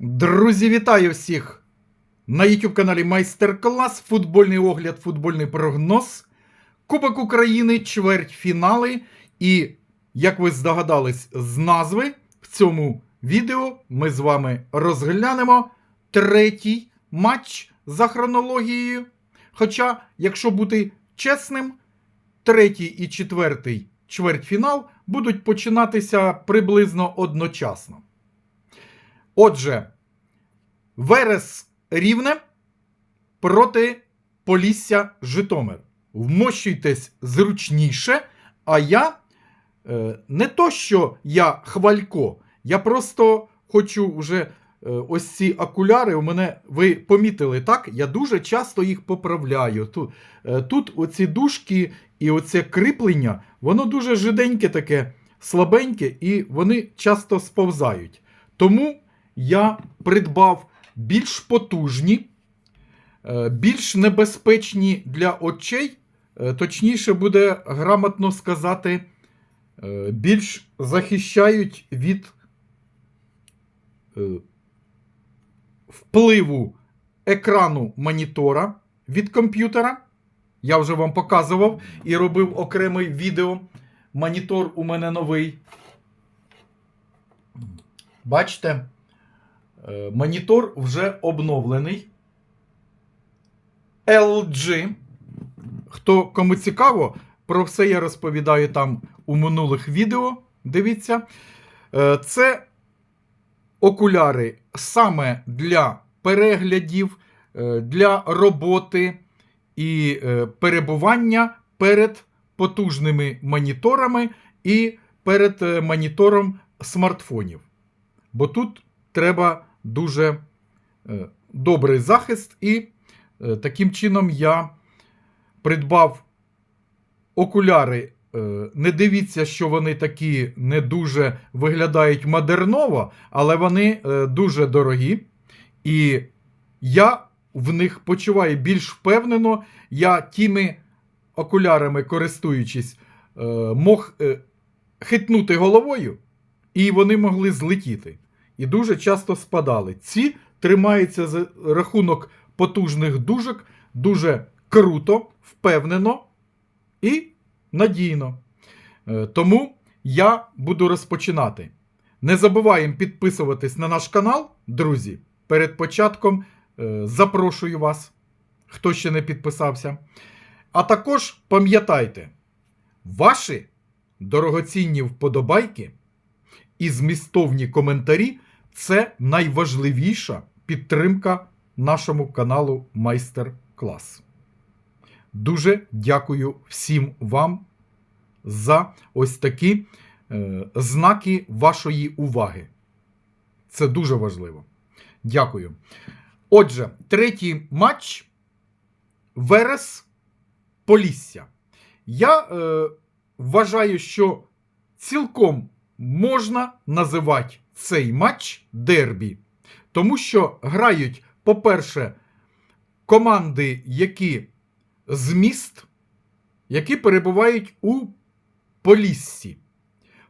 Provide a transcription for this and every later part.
Друзі, вітаю всіх на YouTube каналі Майстер-клас, футбольний огляд, футбольний прогноз, Кубок України, чвертьфінали. І, як ви здогадались з назви, в цьому відео ми з вами розглянемо третій матч за хронологією. Хоча, якщо бути чесним, третій і четвертий чвертьфінал будуть починатися приблизно одночасно. Отже, Верес Рівне проти Полісся Житомир. Вмощуйтесь зручніше, а я е, не то, що я хвалько, я просто хочу вже е, ось ці окуляри. У мене ви помітили, так? Я дуже часто їх поправляю. Тут, е, тут оці дужки і оце кріплення, воно дуже жиденьке таке, слабеньке, і вони часто сповзають. Тому я придбав більш потужні, е, більш небезпечні для очей, е, точніше буде грамотно сказати, е, більш захищають від впливу екрану монітора від комп'ютера. Я вже вам показував і робив окремий відео. Монітор у мене новий. Бачите? Е, Монітор вже обновлений. LG. Хто кому цікаво, про все я розповідаю там у минулих відео. Дивіться. Е, Це окуляри саме для переглядів, е, для роботи і перебування перед потужними моніторами і перед монітором смартфонів. Бо тут треба дуже е, добрий захист, і е, таким чином я придбав окуляри. Е, Не дивіться, що вони такі не дуже виглядають модерново, але вони дуже дорогі. І я в них почуваю більш впевнено. Я тими окулярами, користуючись, мог хитнути головою, і вони могли злетіти. І дуже часто спадали. Ці тримаються за рахунок потужних дужок дуже круто, впевнено і надійно. Е, Тому я буду розпочинати. Не забуваємо підписуватись на наш канал, друзі. Перед початком е, запрошую вас, хто ще не підписався. А також пам'ятайте, ваші дорогоцінні вподобайки і змістовні коментарі це найважливіша підтримка нашому каналу Майстер Клас. Дуже дякую всім вам за ось такі е, знаки вашої уваги. Це дуже важливо. Дякую. Отже, третій матч Верес Полісся. Я е, вважаю, що цілком можна називати цей матч дербі, тому що грають, по-перше, команди, які з міст, які перебувають у Поліссі.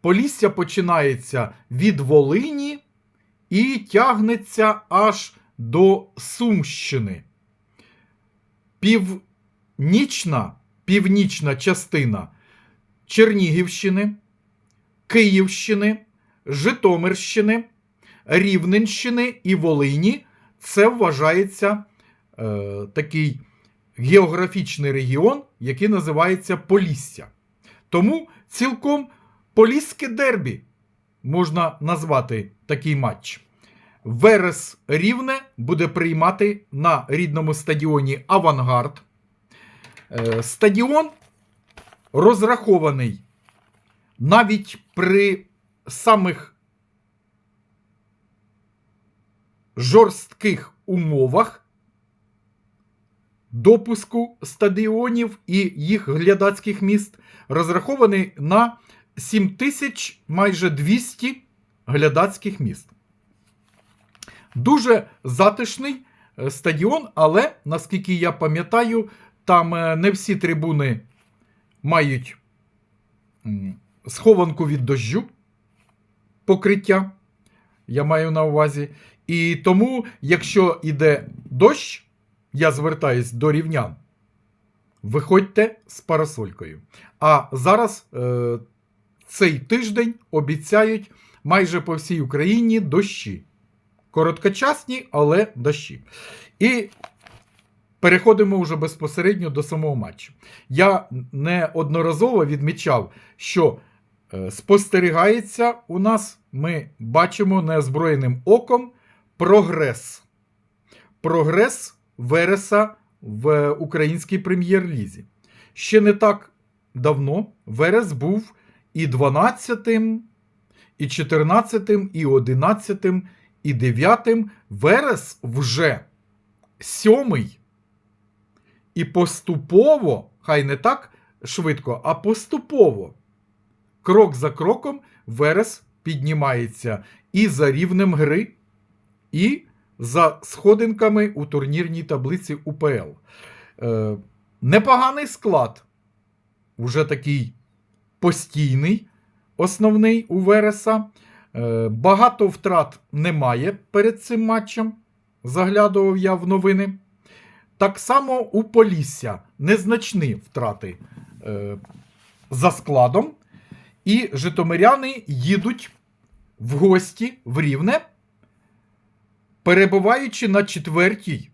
Полісся починається від Волині і тягнеться аж до Сумщини. Північна, північна частина Чернігівщини, Київщини, Житомирщини, Рівненщини і Волині це вважається е, такий географічний регіон, який називається Полісся. Тому цілком Поліське дербі можна назвати такий матч. Верес Рівне буде приймати на рідному стадіоні Авангард. Е, Стадіон розрахований навіть при самих жорстких умовах допуску стадіонів і їх глядацьких міст розрахований на 7000 майже 200 глядацьких міст. Дуже затишний е, стадіон, але, наскільки я пам'ятаю, там е, не всі трибуни мають схованку від дощу покриття. я маю на увазі. І тому, якщо йде дощ, я звертаюсь до рівнян. Виходьте з парасолькою. А зараз е, цей тиждень обіцяють майже по всій Україні дощі. Короткочасні, але дощі. І переходимо вже безпосередньо до самого матчу. Я неодноразово відмічав, що е, спостерігається у нас, ми бачимо неозброєним оком прогрес. Прогрес Вереса в українській прем'єр-лізі. Ще не так давно Верес був і 12-тим, і 14-тим, і 11-тим, і 9-тим. Верес вже сьомий. І поступово, хай не так швидко, а поступово, крок за кроком, Верес піднімається і за рівнем гри, і за сходинками у турнірній таблиці УПЛ. Е, непоганий склад, уже такий постійний, основний у Вереса. Е, багато втрат немає перед цим матчем. Заглядував я в новини. Так само у Полісся незначні втрати е, за складом. І житомиряни їдуть в гості в Рівне, перебуваючи на четвертій,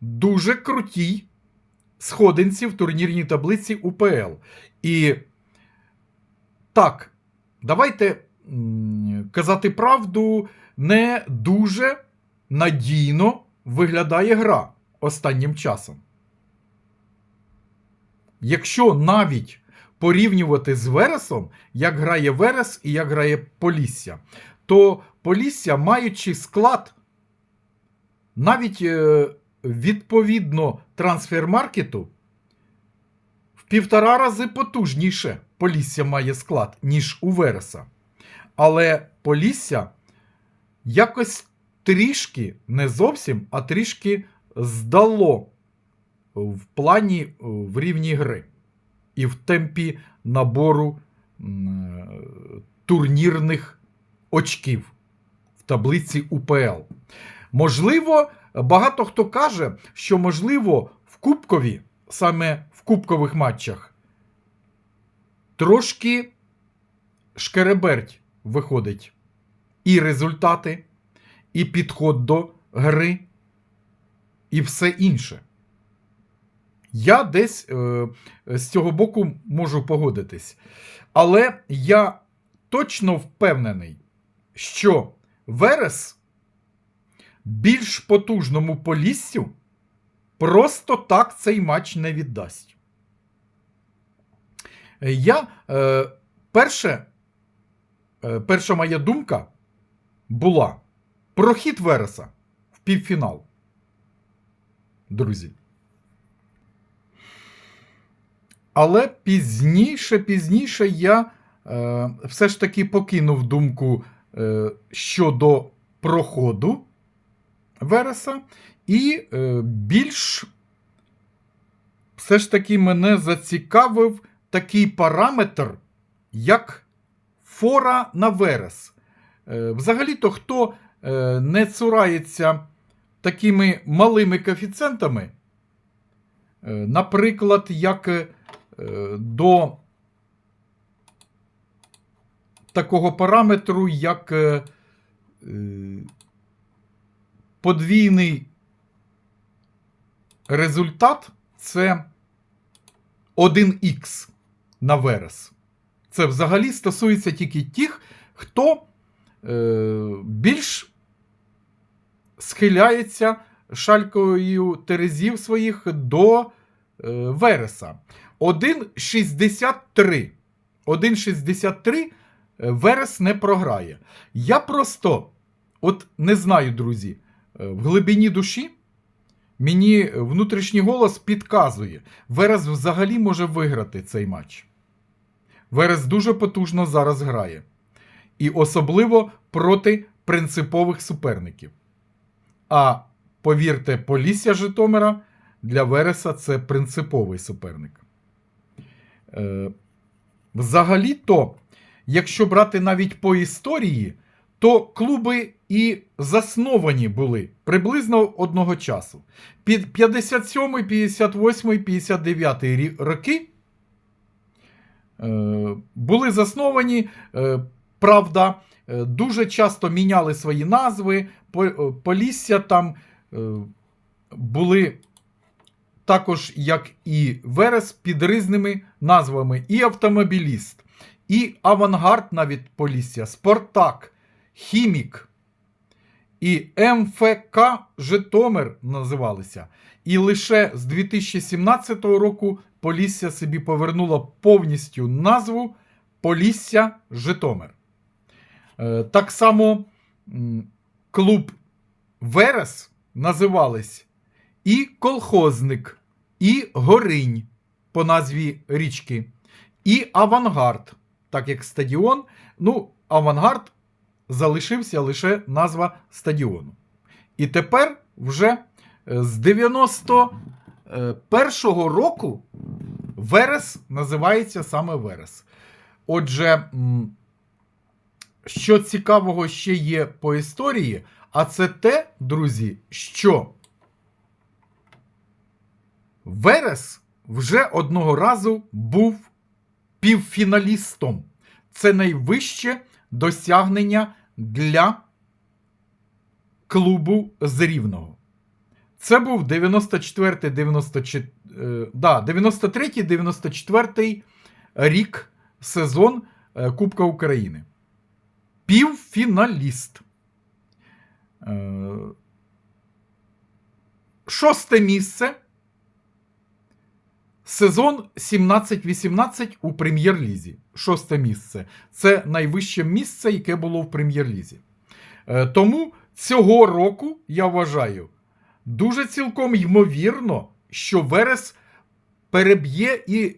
дуже крутій сходинці в турнірній таблиці УПЛ. І так, давайте казати правду, не дуже надійно виглядає гра останнім часом. Якщо навіть порівнювати з Вересом, як грає Верес і як грає Полісся, то Полісся, маючи склад, навіть е, відповідно трансфермаркету, в півтора рази потужніше Полісся має склад, ніж у Вереса. Але Полісся якось трішки, не зовсім, а трішки здало в плані е, в рівні гри і в темпі набору е, турнірних очків в таблиці УПЛ. Можливо, багато хто каже, що можливо в Кубкові, саме в кубкових матчах, трошки шкереберть виходить і результати, і підход до гри, і все інше. Я десь е, з цього боку можу погодитись. Але я точно впевнений, що Верес більш потужному поліссю просто так цей матч не віддасть. Я е, перше, е, перша моя думка була про хід Вереса в півфінал. Друзі. Але пізніше, пізніше я е, все ж таки покинув думку е, щодо проходу Вереса, і е, більш все ж таки мене зацікавив такий параметр, як фора на Верес. Е, Взагалі-то, хто е, не цурається такими малими коефіцієнтами, наприклад, як до такого параметру, як подвійний результат це 1х на верес. Це взагалі стосується тільки тих, хто е, більш схиляється шалькою терезів своїх до е, вереса. 1,63. 1,63 е, Верес не програє. Я просто, от не знаю, друзі, в глибині душі мені внутрішній голос підказує, Верес взагалі може виграти цей матч. Верес дуже потужно зараз грає. І особливо проти принципових суперників. А повірте, Полісся Житомира для Вереса це принциповий суперник. Е, Взагалі-то, якщо брати навіть по історії, то клуби і засновані були приблизно одного часу. Під 57, 58, 59 роки е, були засновані, е, правда, е, дуже часто міняли свої назви. По- Полісся там були також, як і Верес, під різними назвами: і автомобіліст, і авангард навіть Полісся, Спартак, Хімік. І МФК Житомир називалися. І лише з 2017 року Полісся собі повернуло повністю назву Полісся Житомир. Е, Так само клуб Верес називались і колхозник, і горинь по назві річки, і авангард, так як стадіон. Ну, авангард залишився лише назва стадіону. І тепер вже е, з 91-го року Верес називається саме Верес. Отже, що цікавого ще є по історії, а це те, друзі, що Верес вже одного разу був півфіналістом. Це найвище досягнення для клубу з Рівного. Це був 94 94, е, да, 93-94 рік сезон е, Кубка України. Півфіналіст. Е, Шосте місце. Сезон 17-18 у прем'єр-лізі. Шосте місце. Це найвище місце, яке було в прем'єр-лізі. Е, Тому цього року, я вважаю, дуже цілком ймовірно, що Верес переб'є і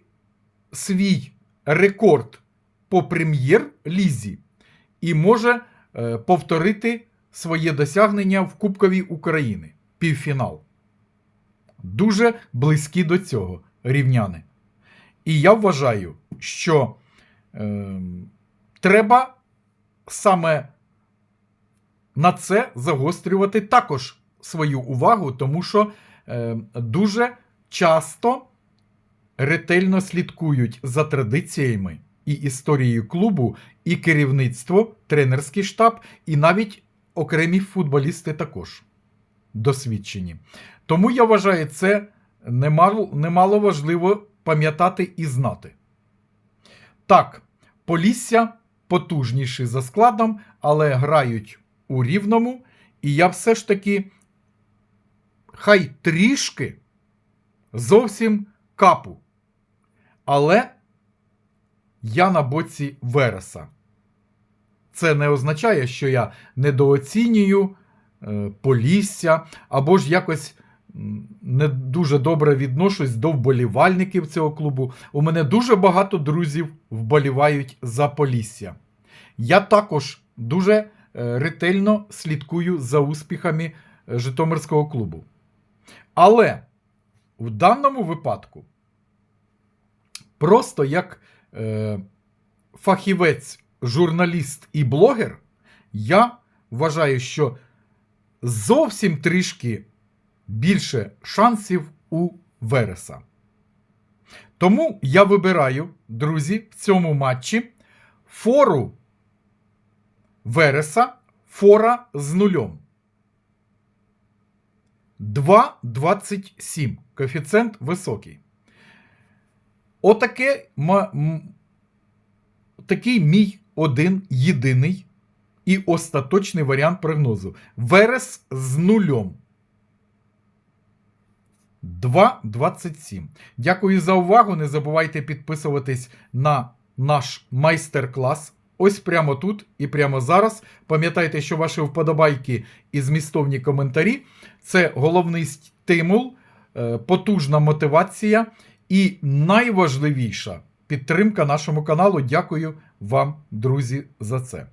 свій рекорд по прем'єр-лізі і може е, повторити своє досягнення в Кубковій України. Півфінал. Дуже близькі до цього рівняни. І я вважаю, що е, треба саме на це загострювати також свою увагу, тому що е, дуже часто ретельно слідкують за традиціями і історією клубу, і керівництво, тренерський штаб, і навіть окремі футболісти також досвідчені. Тому я вважаю, це немало, важливо пам'ятати і знати. Так, Полісся потужніші за складом, але грають у рівному, і я все ж таки хай трішки зовсім капу. Але я на боці Вереса. Це не означає, що я недооцінюю е, Полісся або ж якось не дуже добре відношусь до вболівальників цього клубу. У мене дуже багато друзів вболівають за Полісся. Я також дуже е, ретельно слідкую за успіхами е, Житомирського клубу. Але в даному випадку, просто як е, фахівець, журналіст і блогер, я вважаю, що зовсім трішки більше шансів у Вереса. Тому я вибираю, друзі, в цьому матчі фору Вереса, фора з нульом. 2,27. Коефіцієнт високий. Отаке такий мій один єдиний і остаточний варіант прогнозу. Верес з нульом. 2,27. Дякую за увагу. Не забувайте підписуватись на наш майстер-клас. Ось прямо тут і прямо зараз. Пам'ятайте, що ваші вподобайки і змістовні коментарі це головний стимул, е, потужна мотивація і найважливіша підтримка нашому каналу. Дякую вам, друзі, за це.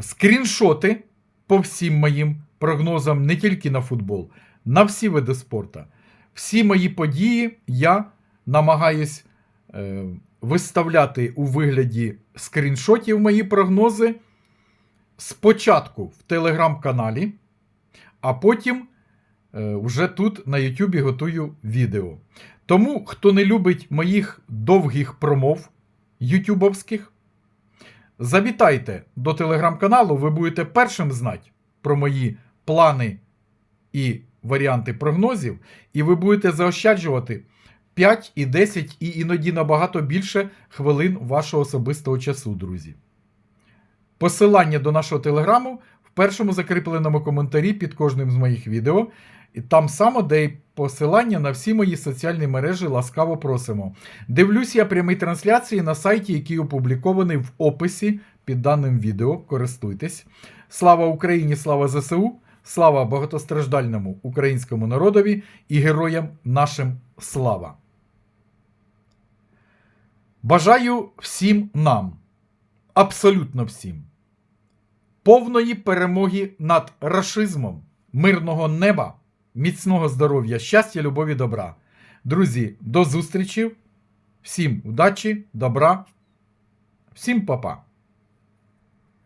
Скріншоти по всім моїм прогнозам не тільки на футбол, на всі види спорту. Всі мої події я намагаюсь е, виставляти у вигляді скріншотів мої прогнози спочатку в телеграм-каналі, а потім е, вже тут на Ютубі готую відео. Тому, хто не любить моїх довгих промов ютубовських, завітайте до телеграм-каналу, ви будете першим знати про мої плани і варіанти прогнозів, і ви будете заощаджувати 5 і 10 і іноді набагато більше хвилин вашого особистого часу, друзі. Посилання до нашого телеграму в першому закріпленому коментарі під кожним з моїх відео. І там само, де й посилання на всі мої соціальні мережі ласкаво просимо. Дивлюсь я прямі трансляції на сайті, який опублікований в описі під даним відео. Користуйтесь. Слава Україні, слава ЗСУ, слава багатостраждальному українському народові і героям нашим слава. Бажаю всім нам, абсолютно всім, повної перемоги над рашизмом, мирного неба, міцного здоров'я, щастя, любові, добра. Друзі, до зустрічі, всім удачі, добра, всім па-па.